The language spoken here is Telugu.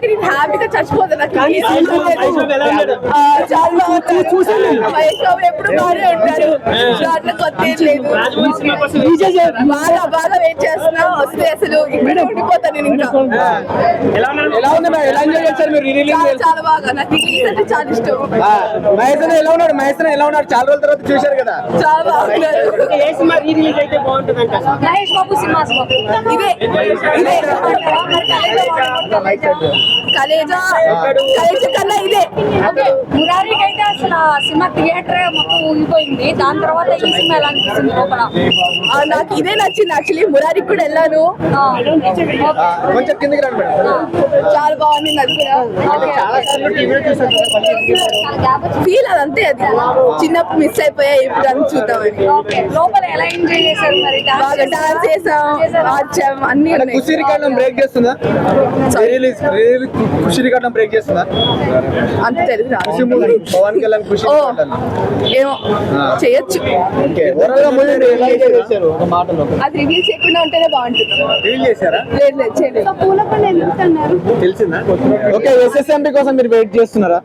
సినిమాకి నేను హ్యాపీగా చచ్చిపోతాను నాకు చాలా బాగుంటారు ఎప్పుడు బాగానే ఉంటారు దాంట్లో కొత్త లేదు. రాజమౌళి సినిమా కోసం బాగా బాగా వెయిట్ చేస్తున్నా? వస్తే అసలు ఇక్కడే ఉండిపోతాను నేను ఇంకా. ఎలా ఉన్నారు? ఎలా ఉంది మ్యామ్? ఎలా ఎంజాయ్ చేశారు మీరు? రిలీజ్ చాలా చాలా బాగా. నాకు ఇంగ్లీష్ అంటే చాలా ఇష్టం. మహేష్ అన్న ఎలా ఉన్నాడు? ఎలా ఉన్నాడు? చాలా రోజుల తర్వాత చూశారు కదా. చాలా బాగున్నారు ఏ సినిమా రీ రిలీజ్ అయితే బాగుంటుంది అంట మహేష్ బాబు. సినిమా ఇదే ఇదే కలేజా? కలేజా. కన్నా ఇదే. అయితే అసలు ఆ సినిమా థియేటర్ మొత్తం ఊగిపోయింది. దాని తర్వాత ఈ సినిమా ఎలా అనిపిస్తుంది లోపల? ఆ, నాకు ఇదే నచ్చింది. యాక్చువల్లీ మురారికి కూడా వెళ్ళాను. ఆ. కొంచెం కిందకి రండి మేడం. చాలా బాగుంది అది కూడా. చాలా సార్లు టీవీలో చూసాను కదా, మళ్ళీ చాలా గ్యాప్ వచ్చింది. ఫీల్ అదంతే అది. చిన్నప్పుడు మిస్ అయిపోయా ఇప్పుడు అని చూద్దామని. ఓకే. లోపల ఎలా ఎంజాయ్ చేశారు మరి? డాన్స్ బాగా డాన్స్ చేసాం ఆచాం అన్ని అంటే ఉన్నాయి. ఖుషి రికార్డ్ బ్రేక్ చేస్తుందా? రిలీజ్ రిలీజ్ రికార్డ్ బ్రేక్ చేస్తుందా? అంత తెలుగు రాదు. మూవీ పవన్ కళ్యాణ్ ఏమో చేయొచ్చు. అది రివీల్ చేయకుండా ఉంటేనే బాగుంటుంది. రివీల్ చేశారా? లేదు లేదు చేయలేదు. తెలిసిందా? ఓకే ఎస్ఎస్ఎంపీ కోసం మీరు వెయిట్ చేస్తున్నారా?